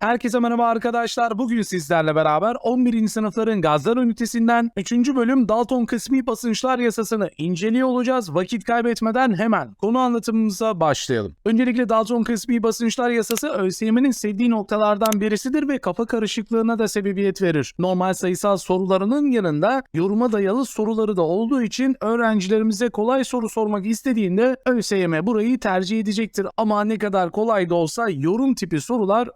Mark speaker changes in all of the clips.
Speaker 1: Herkese merhaba arkadaşlar. Bugün sizlerle beraber 11. sınıfların gazlar ünitesinden 3. bölüm Dalton kısmi basınçlar yasasını inceliyor olacağız. Vakit kaybetmeden hemen konu anlatımımıza başlayalım. Öncelikle Dalton kısmi basınçlar yasası ÖSYM'nin sevdiği noktalardan birisidir ve kafa karışıklığına da sebebiyet verir. Normal sayısal sorularının yanında yoruma dayalı soruları da olduğu için öğrencilerimize kolay soru sormak istediğinde ÖSYM burayı tercih edecektir. Ama ne kadar kolay da olsa yorum tipi sorular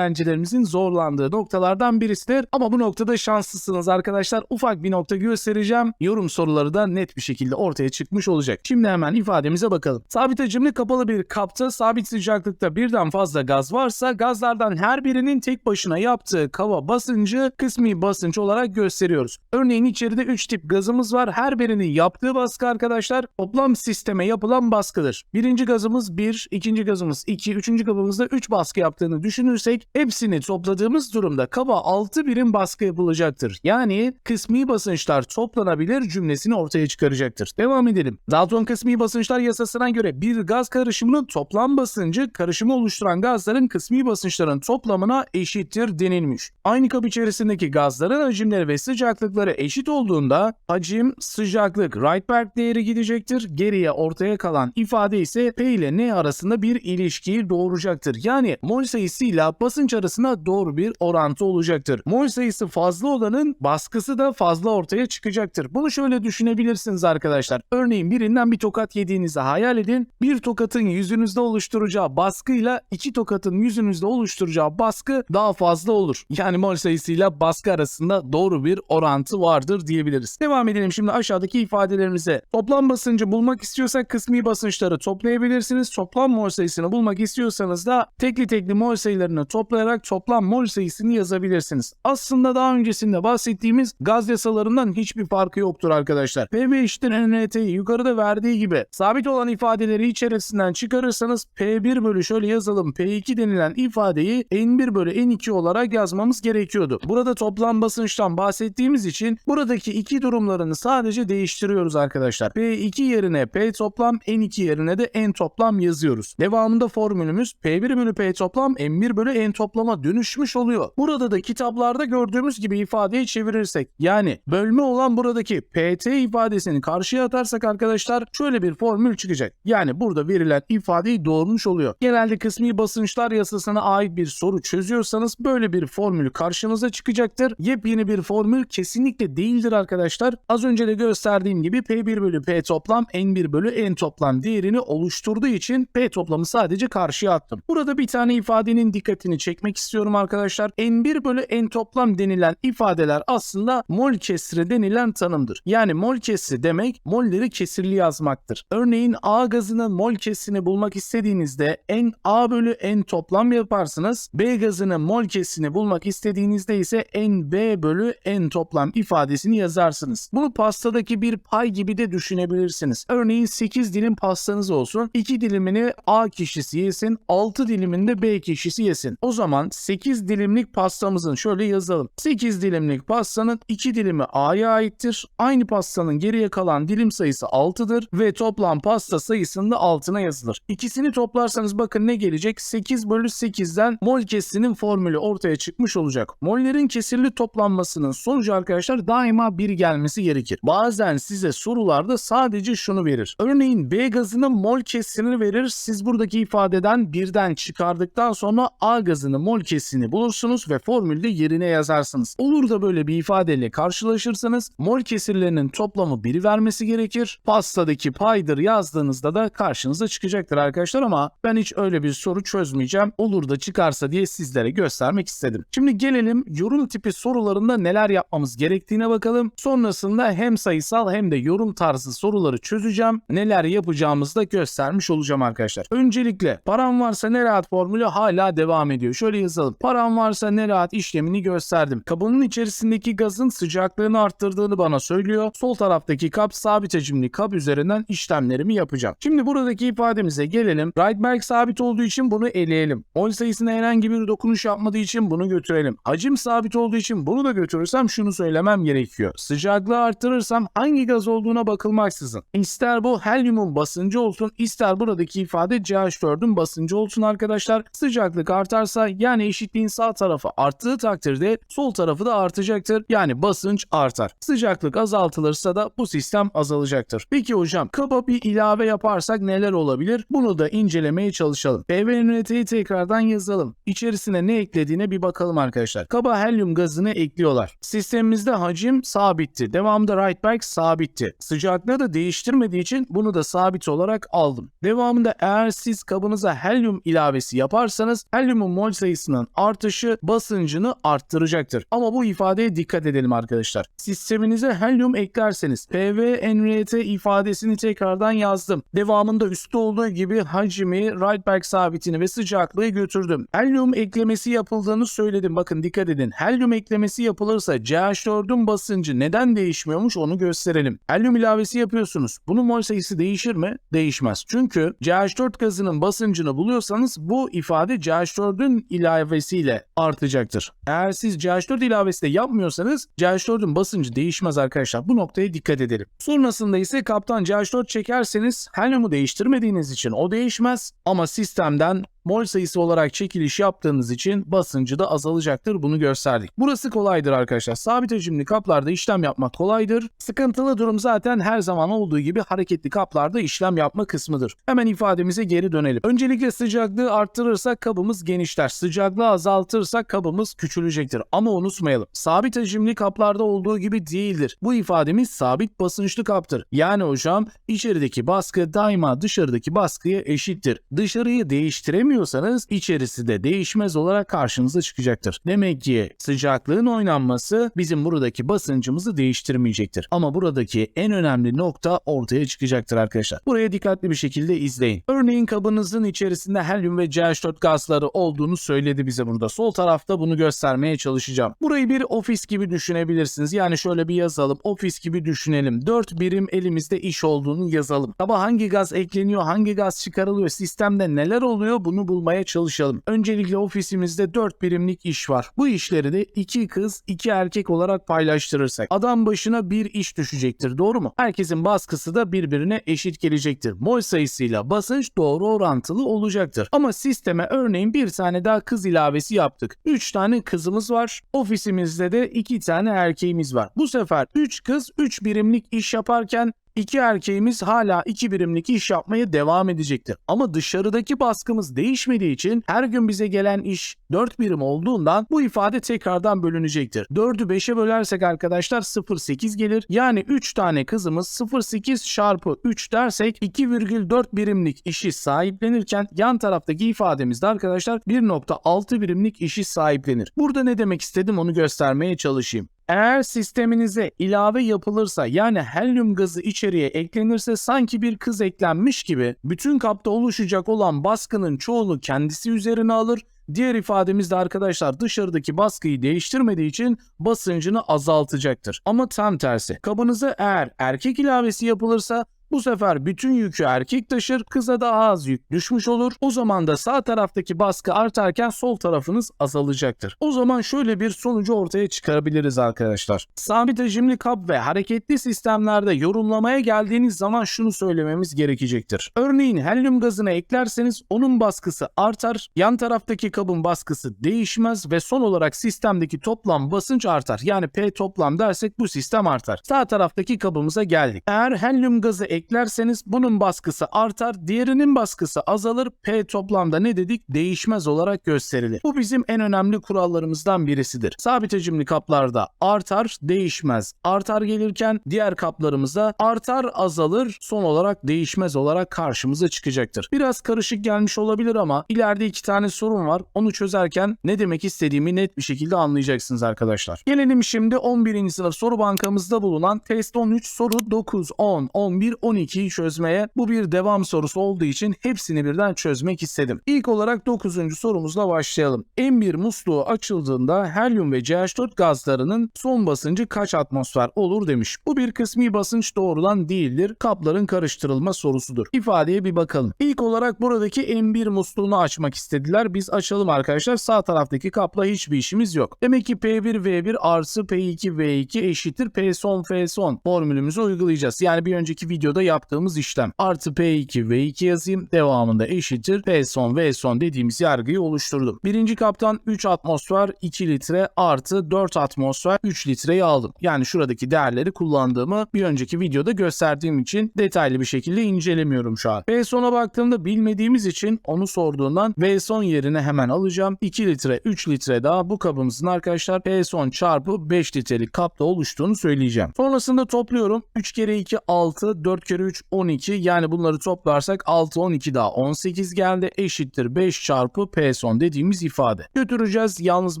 Speaker 1: öğrencilerimizin zorlandığı noktalardan birisidir. Ama bu noktada şanslısınız arkadaşlar. Ufak bir nokta göstereceğim. Yorum soruları da net bir şekilde ortaya çıkmış olacak. Şimdi hemen ifademize bakalım. Sabit hacimli kapalı bir kapta sabit sıcaklıkta birden fazla gaz varsa gazlardan her birinin tek başına yaptığı kaba basıncı kısmi basınç olarak gösteriyoruz. Örneğin içeride 3 tip gazımız var. Her birinin yaptığı baskı arkadaşlar toplam sisteme yapılan baskıdır. Birinci gazımız 1, ikinci gazımız 2, üçüncü kabımızda 3 baskı yaptığını düşünürsek hepsini topladığımız durumda kaba 6 birim baskı yapılacaktır. Yani kısmi basınçlar toplanabilir cümlesini ortaya çıkaracaktır. Devam edelim. Dalton kısmi basınçlar yasasına göre bir gaz karışımının toplam basıncı karışımı oluşturan gazların kısmi basınçların toplamına eşittir denilmiş. Aynı kap içerisindeki gazların hacimleri ve sıcaklıkları eşit olduğunda hacim, sıcaklık, Rydberg değeri gidecektir. Geriye ortaya kalan ifade ise P ile N arasında bir ilişkiyi doğuracaktır. Yani mol sayısıyla basınç arasında doğru bir orantı olacaktır. Mol sayısı fazla olanın baskısı da fazla ortaya çıkacaktır. Bunu şöyle düşünebilirsiniz arkadaşlar. Örneğin birinden bir tokat yediğinizi hayal edin. Bir tokatın yüzünüzde oluşturacağı baskıyla iki tokatın yüzünüzde oluşturacağı baskı daha fazla olur. Yani mol sayısıyla baskı arasında doğru bir orantı vardır diyebiliriz. Devam edelim şimdi aşağıdaki ifadelerimize. Toplam basıncı bulmak istiyorsak kısmi basınçları toplayabilirsiniz. Toplam mol sayısını bulmak istiyorsanız da tekli tekli mol sayılarını toplayarak toplam mol sayısını yazabilirsiniz. Aslında daha öncesinde bahsettiğimiz gaz yasalarından hiçbir farkı yoktur arkadaşlar. PV eşittir NRT'yi yukarıda verdiği gibi sabit olan ifadeleri içerisinden çıkarırsanız P1 bölü şöyle yazalım P2 denilen ifadeyi N1 bölü N2 olarak yazmamız gerekiyordu. Burada toplam basınçtan bahsettiğimiz için buradaki iki durumlarını sadece değiştiriyoruz arkadaşlar. P2 yerine P toplam N2 yerine de N toplam yazıyoruz. Devamında formülümüz P1 bölü P toplam N1 bölü N toplama dönüşmüş oluyor. Burada da kitaplarda gördüğümüz gibi ifadeyi çevirirsek yani bölme olan buradaki PT ifadesini karşıya atarsak arkadaşlar şöyle bir formül çıkacak. Yani burada verilen ifadeyi doğurmuş oluyor. Genelde kısmi basınçlar yasasına ait bir soru çözüyorsanız böyle bir formül karşınıza çıkacaktır. Yepyeni bir formül kesinlikle değildir arkadaşlar. Az önce de gösterdiğim gibi P1 bölü P toplam N1 bölü N toplam değerini oluşturduğu için P toplamı sadece karşıya attım. Burada bir tane ifadenin dikkatini çekmek istiyorum arkadaşlar. N1 bölü N toplam denilen ifadeler aslında mol kesri denilen tanımdır. Yani mol kesri demek molleri kesirli yazmaktır. Örneğin A gazının mol kesrini bulmak istediğinizde N A bölü N toplam yaparsınız. B gazının mol kesrini bulmak istediğinizde ise N B bölü N toplam ifadesini yazarsınız. Bunu pastadaki bir pay gibi de düşünebilirsiniz. Örneğin 8 dilim pastanız olsun. 2 dilimini A kişisi yesin. 6 dilimini de B kişisi yesin. O zaman 8 dilimlik pastamızın şöyle yazalım. 8 dilimlik pastanın 2 dilimi A'ya aittir. Aynı pastanın geriye kalan dilim sayısı 6'dır ve toplam pasta sayısının da altına yazılır. İkisini toplarsanız bakın ne gelecek? 8 bölü 8'den mol kesrinin formülü ortaya çıkmış olacak. Mollerin kesirli toplanmasının sonucu arkadaşlar daima 1 gelmesi gerekir. Bazen size sorularda sadece şunu verir. Örneğin B gazının mol kesrini verir. Siz buradaki ifadeden birden çıkardıktan sonra A gazının mol kesrini bulursunuz ve formülde yerine yazarsınız. Olur da böyle bir ifadeyle karşılaşırsanız mol kesirlerinin toplamı 1'i vermesi gerekir. Pastadaki paydır yazdığınızda da karşınıza çıkacaktır arkadaşlar ama ben hiç öyle bir soru çözmeyeceğim. Olur da çıkarsa diye sizlere göstermek istedim. Şimdi gelelim yorum tipi sorularında neler yapmamız gerektiğine bakalım. Sonrasında hem sayısal hem de yorum tarzı soruları çözeceğim. Neler yapacağımızı da göstermiş olacağım arkadaşlar. Öncelikle param varsa ne rahat formülü hala devam ediyor. Şöyle yazalım. Param varsa ne rahat işlemini gösterdim. Kabının içerisindeki gazın sıcaklığını arttırdığını bana söylüyor. Sol taraftaki kap sabit hacimli kap üzerinden işlemlerimi yapacağım. Şimdi buradaki ifademize gelelim. Rydberg sabit olduğu için bunu eleyelim. Mol sayısına herhangi bir dokunuş yapmadığı için bunu götürelim. Hacim sabit olduğu için bunu da götürürsem şunu söylemem gerekiyor. Sıcaklığı arttırırsam hangi gaz olduğuna bakılmaksızın. İster bu helyumun basıncı olsun ister buradaki ifade CH4'ün basıncı olsun arkadaşlar. Sıcaklık artarsa Yani eşitliğin sağ tarafı arttığı takdirde sol tarafı da artacaktır. Yani basınç artar. Sıcaklık azaltılırsa da bu sistem azalacaktır. Peki hocam kaba bir ilave yaparsak neler olabilir? Bunu da incelemeye çalışalım. PV üniteyi tekrardan yazalım. İçerisine ne eklediğine bir bakalım arkadaşlar. Kaba helyum gazını ekliyorlar. Sistemimizde hacim sabitti. Devamında right back sabitti. Sıcaklığı da değiştirmediği için bunu da sabit olarak aldım. Devamında eğer siz kabınıza helyum ilavesi yaparsanız helyumun mol sayısının artışı basıncını arttıracaktır. Ama bu ifadeye dikkat edelim arkadaşlar. Sisteminize helyum eklerseniz PV NRT ifadesini tekrardan yazdım. Devamında üstte olduğu gibi hacmi, back sabitini ve sıcaklığı götürdüm. Helyum eklemesi yapıldığını söyledim. Bakın dikkat edin. Helyum eklemesi yapılırsa CH4'ün basıncı neden değişmiyormuş onu gösterelim. Helyum ilavesi yapıyorsunuz. Bunun mol sayısı değişir mi? Değişmez. Çünkü CH4 gazının basıncını buluyorsanız bu ifade CH4'ün ilavesiyle artacaktır. Eğer siz CH4 ilavesi de yapmıyorsanız CH4'ün basıncı değişmez arkadaşlar. Bu noktaya dikkat edelim. Sonrasında ise kaptan CH4 çekerseniz helyumu değiştirmediğiniz için o değişmez ama sistemden mol sayısı olarak çekiliş yaptığınız için basıncı da azalacaktır. Bunu gösterdik. Burası kolaydır arkadaşlar. Sabit hacimli kaplarda işlem yapmak kolaydır. Sıkıntılı durum zaten her zaman olduğu gibi hareketli kaplarda işlem yapma kısmıdır. Hemen ifademize geri dönelim. Öncelikle sıcaklığı arttırırsak kabımız genişler. Sıcaklığı azaltırsak kabımız küçülecektir. Ama unutmayalım. Sabit hacimli kaplarda olduğu gibi değildir. Bu ifademiz sabit basınçlı kaptır. Yani hocam içerideki baskı daima dışarıdaki baskıya eşittir. Dışarıyı değiştiremiyor yapıyorsanız içerisi de değişmez olarak karşınıza çıkacaktır. Demek ki sıcaklığın oynanması bizim buradaki basıncımızı değiştirmeyecektir. Ama buradaki en önemli nokta ortaya çıkacaktır arkadaşlar. Buraya dikkatli bir şekilde izleyin. Örneğin kabınızın içerisinde helyum ve CH4 gazları olduğunu söyledi bize burada. Sol tarafta bunu göstermeye çalışacağım. Burayı bir ofis gibi düşünebilirsiniz. Yani şöyle bir yazalım. Ofis gibi düşünelim. 4 birim elimizde iş olduğunu yazalım. Kaba hangi gaz ekleniyor, hangi gaz çıkarılıyor, sistemde neler oluyor bunu bulmaya çalışalım. Öncelikle ofisimizde 4 birimlik iş var. Bu işleri de 2 kız 2 erkek olarak paylaştırırsak adam başına bir iş düşecektir doğru mu? Herkesin baskısı da birbirine eşit gelecektir. Mol sayısıyla basınç doğru orantılı olacaktır. Ama sisteme örneğin bir tane daha kız ilavesi yaptık. 3 tane kızımız var. Ofisimizde de 2 tane erkeğimiz var. Bu sefer 3 kız 3 birimlik iş yaparken İki erkeğimiz hala iki birimlik iş yapmaya devam edecektir. Ama dışarıdaki baskımız değişmediği için her gün bize gelen iş 4 birim olduğundan bu ifade tekrardan bölünecektir. 4'ü 5'e bölersek arkadaşlar 0,8 gelir. Yani 3 tane kızımız 0,8 çarpı 3 dersek 2,4 birimlik işi sahiplenirken yan taraftaki ifademizde arkadaşlar 1,6 birimlik işi sahiplenir. Burada ne demek istedim onu göstermeye çalışayım. Eğer sisteminize ilave yapılırsa yani helyum gazı içeriye eklenirse sanki bir kız eklenmiş gibi bütün kapta oluşacak olan baskının çoğunu kendisi üzerine alır. Diğer ifademizde arkadaşlar dışarıdaki baskıyı değiştirmediği için basıncını azaltacaktır. Ama tam tersi. Kabınıza eğer erkek ilavesi yapılırsa bu sefer bütün yükü erkek taşır, kıza daha az yük düşmüş olur. O zaman da sağ taraftaki baskı artarken sol tarafınız azalacaktır. O zaman şöyle bir sonucu ortaya çıkarabiliriz arkadaşlar. Sabit hacimli kap ve hareketli sistemlerde yorumlamaya geldiğiniz zaman şunu söylememiz gerekecektir. Örneğin helyum gazını eklerseniz onun baskısı artar, yan taraftaki kabın baskısı değişmez ve son olarak sistemdeki toplam basınç artar. Yani P toplam dersek bu sistem artar. Sağ taraftaki kabımıza geldik. Eğer helyum gazı eklerseniz bunun baskısı artar, diğerinin baskısı azalır. P toplamda ne dedik? Değişmez olarak gösterilir. Bu bizim en önemli kurallarımızdan birisidir. Sabit hacimli kaplarda artar, değişmez. Artar gelirken diğer kaplarımızda artar, azalır, son olarak değişmez olarak karşımıza çıkacaktır. Biraz karışık gelmiş olabilir ama ileride iki tane sorun var. Onu çözerken ne demek istediğimi net bir şekilde anlayacaksınız arkadaşlar. Gelelim şimdi 11. sınıf soru bankamızda bulunan test 13 soru 9, 10, 11, 12'yi çözmeye. Bu bir devam sorusu olduğu için hepsini birden çözmek istedim. İlk olarak 9. sorumuzla başlayalım. M1 musluğu açıldığında helyum ve CH4 gazlarının son basıncı kaç atmosfer olur demiş. Bu bir kısmi basınç doğrudan değildir. Kapların karıştırılma sorusudur. İfadeye bir bakalım. İlk olarak buradaki M1 musluğunu açmak istediler. Biz açalım arkadaşlar. Sağ taraftaki kapla hiçbir işimiz yok. Demek ki P1V1 artı P2V2 eşittir P son F son formülümüzü uygulayacağız. Yani bir önceki videoda videoda yaptığımız işlem. Artı P2 V2 yazayım. Devamında eşittir P son V son dediğimiz yargıyı oluşturdum. Birinci kaptan 3 atmosfer 2 litre artı 4 atmosfer 3 litreyi aldım. Yani şuradaki değerleri kullandığımı bir önceki videoda gösterdiğim için detaylı bir şekilde incelemiyorum şu an. V sona baktığımda bilmediğimiz için onu sorduğundan V son yerine hemen alacağım. 2 litre 3 litre daha bu kabımızın arkadaşlar P son çarpı 5 litrelik kapta oluştuğunu söyleyeceğim. Sonrasında topluyorum. 3 kere 2 6 4 kere 3 12 yani bunları toplarsak 6 12 daha 18 geldi eşittir 5 çarpı P son dediğimiz ifade. Götüreceğiz yalnız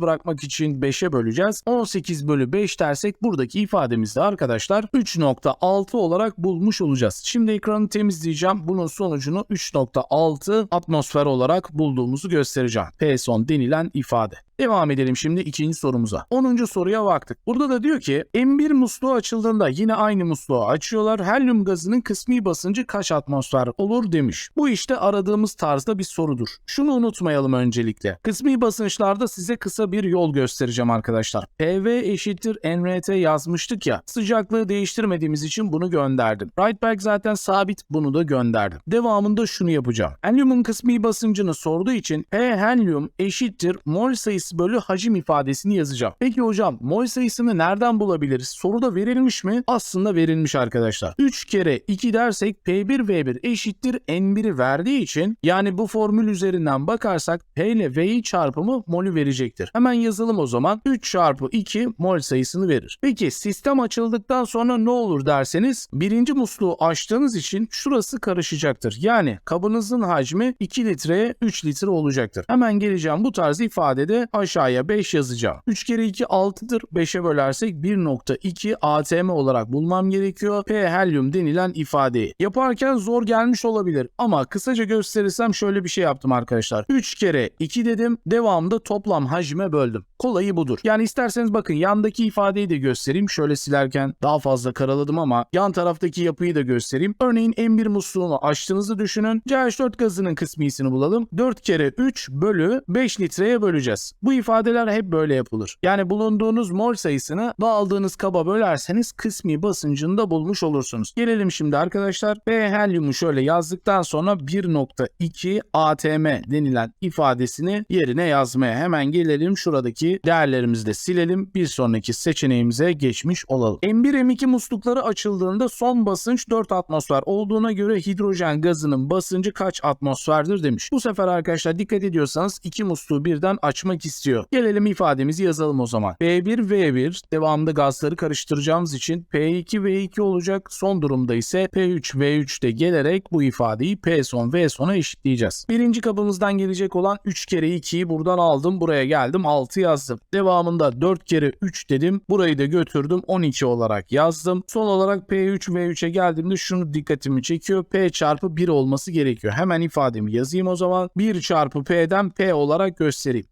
Speaker 1: bırakmak için 5'e böleceğiz. 18 bölü 5 dersek buradaki ifademizde arkadaşlar 3.6 olarak bulmuş olacağız. Şimdi ekranı temizleyeceğim. Bunun sonucunu 3.6 atmosfer olarak bulduğumuzu göstereceğim. P son denilen ifade. Devam edelim şimdi ikinci sorumuza. 10. soruya baktık. Burada da diyor ki M1 musluğu açıldığında yine aynı musluğu açıyorlar. Helyum gazının kısmi basıncı kaç atmosfer olur demiş. Bu işte aradığımız tarzda bir sorudur. Şunu unutmayalım öncelikle. Kısmi basınçlarda size kısa bir yol göstereceğim arkadaşlar. PV eşittir NRT yazmıştık ya. Sıcaklığı değiştirmediğimiz için bunu gönderdim. Rydberg zaten sabit bunu da gönderdim. Devamında şunu yapacağım. Helyumun kısmi basıncını sorduğu için P helyum eşittir mol sayısı bölü hacim ifadesini yazacağım. Peki hocam mol sayısını nereden bulabiliriz? Soruda verilmiş mi? Aslında verilmiş arkadaşlar. 3 kere 2 dersek P1V1 eşittir N1'i verdiği için yani bu formül üzerinden bakarsak P ile V'yi çarpımı molü verecektir. Hemen yazalım o zaman. 3 çarpı 2 mol sayısını verir. Peki sistem açıldıktan sonra ne olur derseniz birinci musluğu açtığınız için şurası karışacaktır. Yani kabınızın hacmi 2 litreye 3 litre olacaktır. Hemen geleceğim bu tarz ifadede aşağıya 5 yazacağım. 3 kere 2 6'dır. 5'e bölersek 1.2 atm olarak bulmam gerekiyor. P helyum denilen ifadeyi. Yaparken zor gelmiş olabilir ama kısaca gösterirsem şöyle bir şey yaptım arkadaşlar. 3 kere 2 dedim. Devamında toplam hacme böldüm. Kolayı budur. Yani isterseniz bakın yandaki ifadeyi de göstereyim. Şöyle silerken daha fazla karaladım ama yan taraftaki yapıyı da göstereyim. Örneğin M1 musluğunu açtığınızı düşünün. CH4 gazının kısmiyesini bulalım. 4 kere 3 bölü 5 litreye böleceğiz. Bu ifadeler hep böyle yapılır. Yani bulunduğunuz mol sayısını dağıldığınız kaba bölerseniz kısmi basıncını da bulmuş olursunuz. Gelelim şimdi arkadaşlar. B helyumu şöyle yazdıktan sonra 1.2 atm denilen ifadesini yerine yazmaya hemen gelelim. Şuradaki değerlerimizi de silelim. Bir sonraki seçeneğimize geçmiş olalım. M1 M2 muslukları açıldığında son basınç 4 atmosfer olduğuna göre hidrojen gazının basıncı kaç atmosferdir demiş. Bu sefer arkadaşlar dikkat ediyorsanız iki musluğu birden açmak istiyor. Gelelim ifademizi yazalım o zaman. P1 V1 devamında gazları karıştıracağımız için P2 V2 olacak. Son durumda ise P3 V3 de gelerek bu ifadeyi P son V sona eşitleyeceğiz. Birinci kabımızdan gelecek olan 3 kere 2'yi buradan aldım. Buraya geldim 6 yazdım. Devamında 4 kere 3 dedim. Burayı da götürdüm 12 olarak yazdım. Son olarak P3 V3'e geldiğimde şunu dikkatimi çekiyor. P çarpı 1 olması gerekiyor. Hemen ifademi yazayım o zaman. 1 çarpı P'den P olarak göstereyim.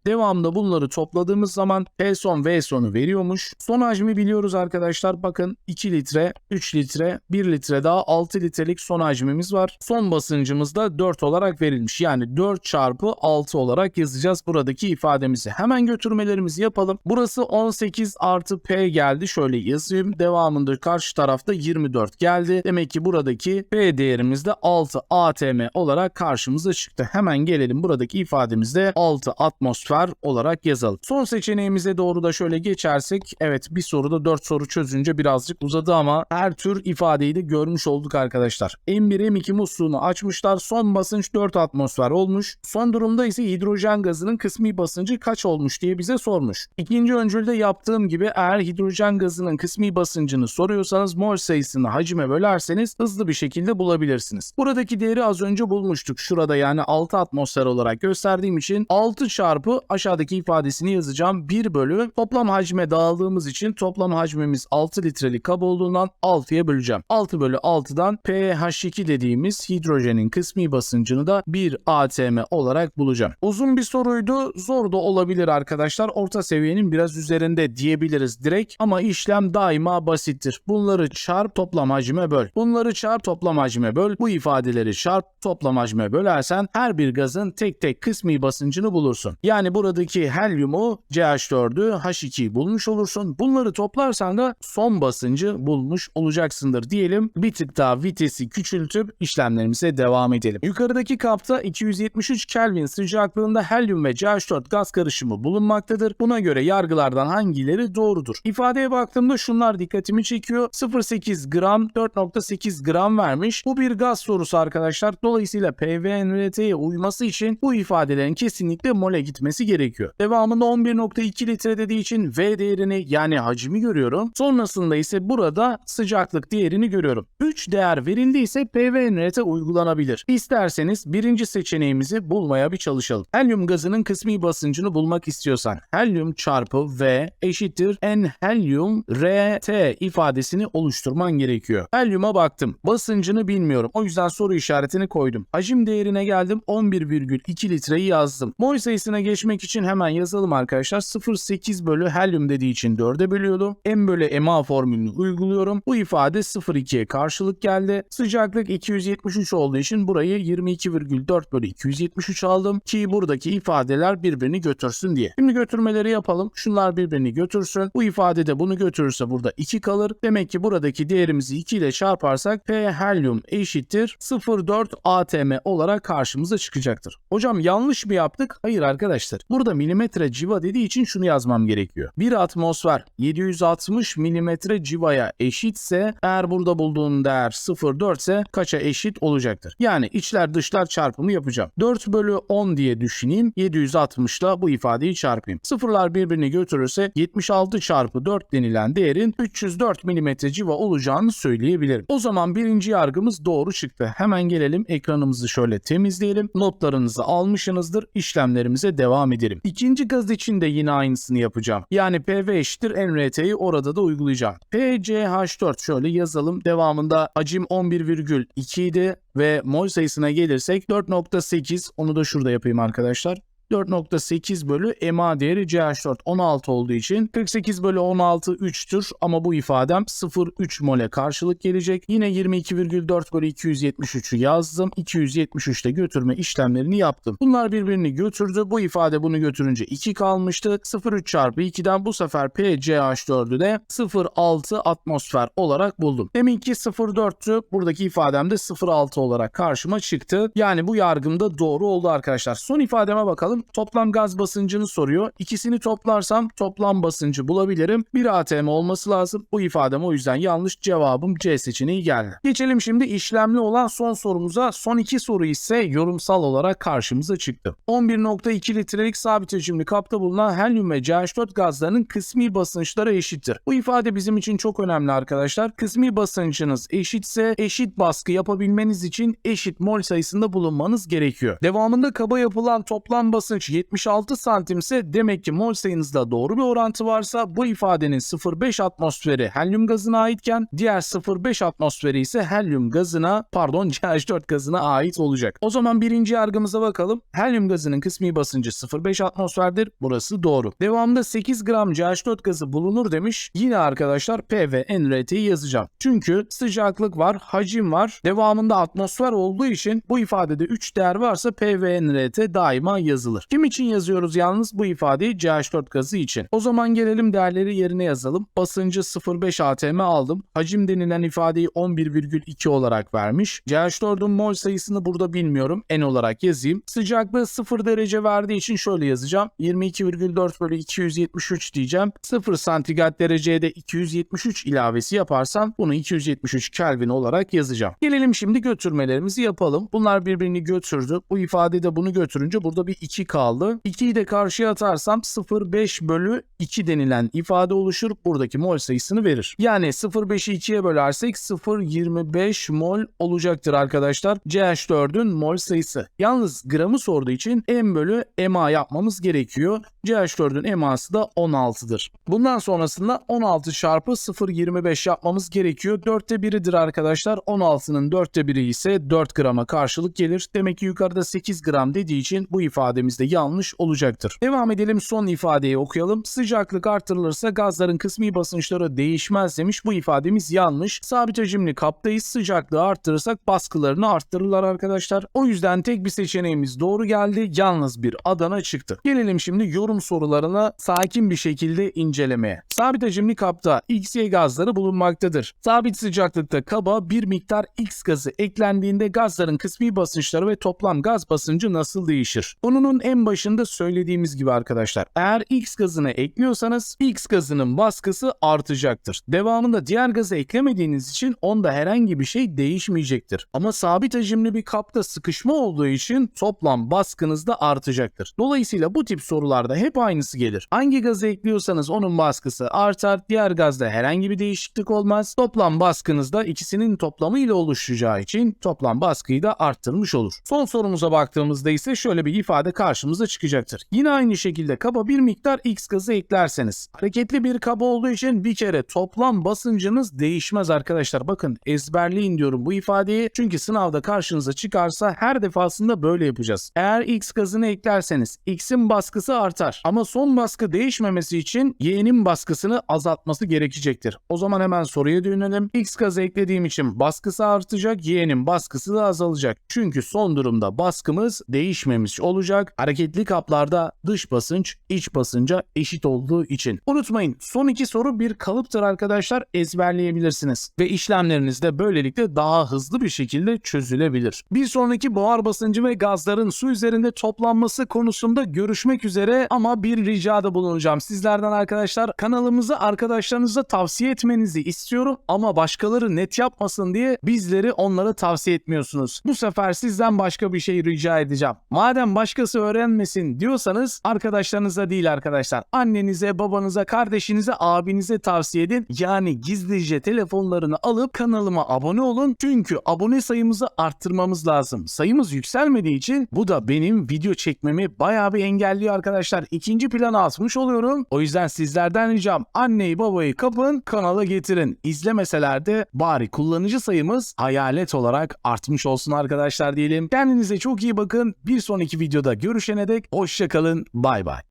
Speaker 1: Devamında bunları topladığımız zaman P son V sonu veriyormuş. Son hacmi biliyoruz arkadaşlar. Bakın 2 litre, 3 litre, 1 litre daha 6 litrelik son hacmimiz var. Son basıncımız da 4 olarak verilmiş. Yani 4 çarpı 6 olarak yazacağız buradaki ifademizi. Hemen götürmelerimizi yapalım. Burası 18 artı P geldi. Şöyle yazayım. Devamında karşı tarafta 24 geldi. Demek ki buradaki P değerimiz de 6 atm olarak karşımıza çıktı. Hemen gelelim buradaki ifademizde 6 atmosfer olarak yazalım. Son seçeneğimize doğru da şöyle geçersek evet bir soruda 4 soru çözünce birazcık uzadı ama her tür ifadeyi de görmüş olduk arkadaşlar. M1 M2 musluğunu açmışlar. Son basınç 4 atmosfer olmuş. Son durumda ise hidrojen gazının kısmi basıncı kaç olmuş diye bize sormuş. İkinci öncülde yaptığım gibi eğer hidrojen gazının kısmi basıncını soruyorsanız mol sayısını hacime bölerseniz hızlı bir şekilde bulabilirsiniz. Buradaki değeri az önce bulmuştuk. Şurada yani 6 atmosfer olarak gösterdiğim için 6 çarpı aşağıdaki ifadesini yazacağım. 1 bölü toplam hacme dağıldığımız için toplam hacmimiz 6 litrelik kap olduğundan 6'ya böleceğim. 6 bölü 6'dan pH2 dediğimiz hidrojenin kısmi basıncını da 1 atm olarak bulacağım. Uzun bir soruydu. Zor da olabilir arkadaşlar. Orta seviyenin biraz üzerinde diyebiliriz direkt ama işlem daima basittir. Bunları çarp toplam hacme böl. Bunları çarp toplam hacme böl. Bu ifadeleri çarp toplam hacme bölersen her bir gazın tek tek kısmi basıncını bulursun. Yani buradaki buradaki helyumu CH4'ü H2'yi bulmuş olursun. Bunları toplarsan da son basıncı bulmuş olacaksındır diyelim. Bir tık daha vitesi küçültüp işlemlerimize devam edelim. Yukarıdaki kapta 273 Kelvin sıcaklığında helyum ve CH4 gaz karışımı bulunmaktadır. Buna göre yargılardan hangileri doğrudur? İfadeye baktığımda şunlar dikkatimi çekiyor. 0.8 gram 4.8 gram vermiş. Bu bir gaz sorusu arkadaşlar. Dolayısıyla PVNRT'ye uyması için bu ifadelerin kesinlikle mole gitmesi gerekiyor. Devamında 11.2 litre dediği için V değerini yani hacmi görüyorum. Sonrasında ise burada sıcaklık değerini görüyorum. 3 değer verildiyse PVNRT uygulanabilir. İsterseniz birinci seçeneğimizi bulmaya bir çalışalım. Helyum gazının kısmi basıncını bulmak istiyorsan helyum çarpı V eşittir N helyum RT ifadesini oluşturman gerekiyor. Helyuma baktım. Basıncını bilmiyorum. O yüzden soru işaretini koydum. Hacim değerine geldim. 11,2 litreyi yazdım. Mol sayısına geçmek için hemen yazalım arkadaşlar. 0,8 bölü helyum dediği için 4'e bölüyordum. M bölü MA formülünü uyguluyorum. Bu ifade 0,2'ye karşılık geldi. Sıcaklık 273 olduğu için burayı 22,4 bölü 273 aldım. Ki buradaki ifadeler birbirini götürsün diye. Şimdi götürmeleri yapalım. Şunlar birbirini götürsün. Bu ifade de bunu götürürse burada 2 kalır. Demek ki buradaki değerimizi 2 ile çarparsak P helyum eşittir 0,4 atm olarak karşımıza çıkacaktır. Hocam yanlış mı yaptık? Hayır arkadaşlar. Burada milimetre civa dediği için şunu yazmam gerekiyor. Bir atmosfer 760 milimetre civaya eşitse eğer burada bulduğun değer 0,4 ise kaça eşit olacaktır? Yani içler dışlar çarpımı yapacağım. 4 bölü 10 diye düşüneyim. 760 ile bu ifadeyi çarpayım. Sıfırlar birbirini götürürse 76 çarpı 4 denilen değerin 304 milimetre civa olacağını söyleyebilirim. O zaman birinci yargımız doğru çıktı. Hemen gelelim ekranımızı şöyle temizleyelim. Notlarınızı almışsınızdır. İşlemlerimize devam edelim. İkinci gaz için de yine aynısını yapacağım. Yani PV eşittir NRT'yi orada da uygulayacağım. PCH4 şöyle yazalım. Devamında hacim 11,2 idi ve mol sayısına gelirsek 4.8 onu da şurada yapayım arkadaşlar. 4.8 bölü MA değeri CH4 16 olduğu için 48 bölü 16 3'tür ama bu ifadem 0,3 mole karşılık gelecek. Yine 22,4 bölü 273'ü yazdım. 273'te götürme işlemlerini yaptım. Bunlar birbirini götürdü. Bu ifade bunu götürünce 2 kalmıştı. 0,3 çarpı 2'den bu sefer PCH4'ü de 0,6 atmosfer olarak buldum. Deminki 0,4'tü. Buradaki ifadem de 0,6 olarak karşıma çıktı. Yani bu yargım da doğru oldu arkadaşlar. Son ifademe bakalım. Toplam gaz basıncını soruyor. İkisini toplarsam toplam basıncı bulabilirim. 1 atm olması lazım. Bu ifadem o yüzden yanlış. Cevabım C seçeneği geldi. Geçelim şimdi işlemli olan son sorumuza. Son iki soru ise yorumsal olarak karşımıza çıktı. 11.2 litrelik sabit hacimli kapta bulunan helyum ve CH4 gazlarının kısmi basınçları eşittir. Bu ifade bizim için çok önemli arkadaşlar. Kısmi basıncınız eşitse eşit baskı yapabilmeniz için eşit mol sayısında bulunmanız gerekiyor. Devamında kaba yapılan toplam basınç 76 santimse demek ki mol sayınızda doğru bir orantı varsa bu ifadenin 0,5 atmosferi helyum gazına aitken diğer 0,5 atmosferi ise helyum gazına pardon CH4 gazına ait olacak. O zaman birinci yargımıza bakalım. Helyum gazının kısmi basıncı 0,5 atmosferdir. Burası doğru. Devamında 8 gram CH4 gazı bulunur demiş. Yine arkadaşlar P ve NRT'yi yazacağım. Çünkü sıcaklık var, hacim var. Devamında atmosfer olduğu için bu ifadede 3 değer varsa P ve NRT daima yazılır. Kim için yazıyoruz yalnız bu ifadeyi CH4 gazı için. O zaman gelelim değerleri yerine yazalım. Basıncı 0,5 atm aldım. Hacim denilen ifadeyi 11,2 olarak vermiş. CH4'ün mol sayısını burada bilmiyorum. N olarak yazayım. Sıcaklığı 0 derece verdiği için şöyle yazacağım. 22,4 bölü 273 diyeceğim. 0 santigrat dereceye de 273 ilavesi yaparsam bunu 273 Kelvin olarak yazacağım. Gelelim şimdi götürmelerimizi yapalım. Bunlar birbirini götürdü. Bu ifadede bunu götürünce burada bir 2 kaldı. 2'yi de karşıya atarsam 0,5 bölü 2 denilen ifade oluşur. Buradaki mol sayısını verir. Yani 0,5'i 2'ye bölersek 0,25 mol olacaktır arkadaşlar. CH4'ün mol sayısı. Yalnız gramı sorduğu için M bölü MA yapmamız gerekiyor. CH4'ün MA'sı da 16'dır. Bundan sonrasında 16 çarpı 0,25 yapmamız gerekiyor. 4'te 1'idir arkadaşlar. 16'nın 4'te 1'i ise 4 grama karşılık gelir. Demek ki yukarıda 8 gram dediği için bu ifademiz de yanlış olacaktır. Devam edelim son ifadeyi okuyalım. Sıcaklık artırılırsa gazların kısmi basınçları değişmez demiş. Bu ifademiz yanlış. Sabit hacimli kaptayız. Sıcaklığı arttırırsak baskılarını arttırırlar arkadaşlar. O yüzden tek bir seçeneğimiz doğru geldi. Yalnız bir Adana çıktı. Gelelim şimdi yorum sorularına sakin bir şekilde incelemeye. Sabit hacimli kapta XY gazları bulunmaktadır. Sabit sıcaklıkta kaba bir miktar X gazı eklendiğinde gazların kısmi basınçları ve toplam gaz basıncı nasıl değişir? Konunun en başında söylediğimiz gibi arkadaşlar. Eğer X gazını ekliyorsanız X gazının baskısı artacaktır. Devamında diğer gazı eklemediğiniz için onda herhangi bir şey değişmeyecektir. Ama sabit hacimli bir kapta sıkışma olduğu için toplam baskınız da artacaktır. Dolayısıyla bu tip sorularda hep aynısı gelir. Hangi gazı ekliyorsanız onun baskısı artar, diğer gazda herhangi bir değişiklik olmaz. Toplam baskınız da ikisinin toplamıyla oluşacağı için toplam baskıyı da arttırmış olur. Son sorumuza baktığımızda ise şöyle bir ifade karşımıza çıkacaktır. Yine aynı şekilde kaba bir miktar X gazı eklerseniz hareketli bir kaba olduğu için bir kere toplam basıncınız değişmez arkadaşlar. Bakın ezberleyin diyorum bu ifadeyi. Çünkü sınavda karşınıza çıkarsa her defasında böyle yapacağız. Eğer X gazını eklerseniz X'in baskısı artar. Ama son baskı değişmemesi için Y'nin baskısını azaltması gerekecektir. O zaman hemen soruya dönelim. X gazı eklediğim için baskısı artacak, Y'nin baskısı da azalacak. Çünkü son durumda baskımız değişmemiş olacak. Hareketli kaplarda dış basınç iç basınca eşit olduğu için. Unutmayın son iki soru bir kalıptır arkadaşlar ezberleyebilirsiniz. Ve işlemleriniz de böylelikle daha hızlı bir şekilde çözülebilir. Bir sonraki buhar basıncı ve gazların su üzerinde toplanması konusunda görüşmek üzere ama bir ricada bulunacağım. Sizlerden arkadaşlar kanalımızı arkadaşlarınıza tavsiye etmenizi istiyorum ama başkaları net yapmasın diye bizleri onlara tavsiye etmiyorsunuz. Bu sefer sizden başka bir şey rica edeceğim. Madem başkası öğrenmesin diyorsanız arkadaşlarınıza değil arkadaşlar. Annenize, babanıza, kardeşinize, abinize tavsiye edin. Yani gizlice telefonlarını alıp kanalıma abone olun. Çünkü abone sayımızı arttırmamız lazım. Sayımız yükselmediği için bu da benim video çekmemi bayağı bir engelliyor arkadaşlar. İkinci plana atmış oluyorum. O yüzden sizlerden ricam anneyi babayı kapın kanala getirin. İzlemeseler de bari kullanıcı sayımız hayalet olarak artmış olsun arkadaşlar diyelim. Kendinize çok iyi bakın. Bir sonraki videoda görüşene dek hoşçakalın. Bay bay.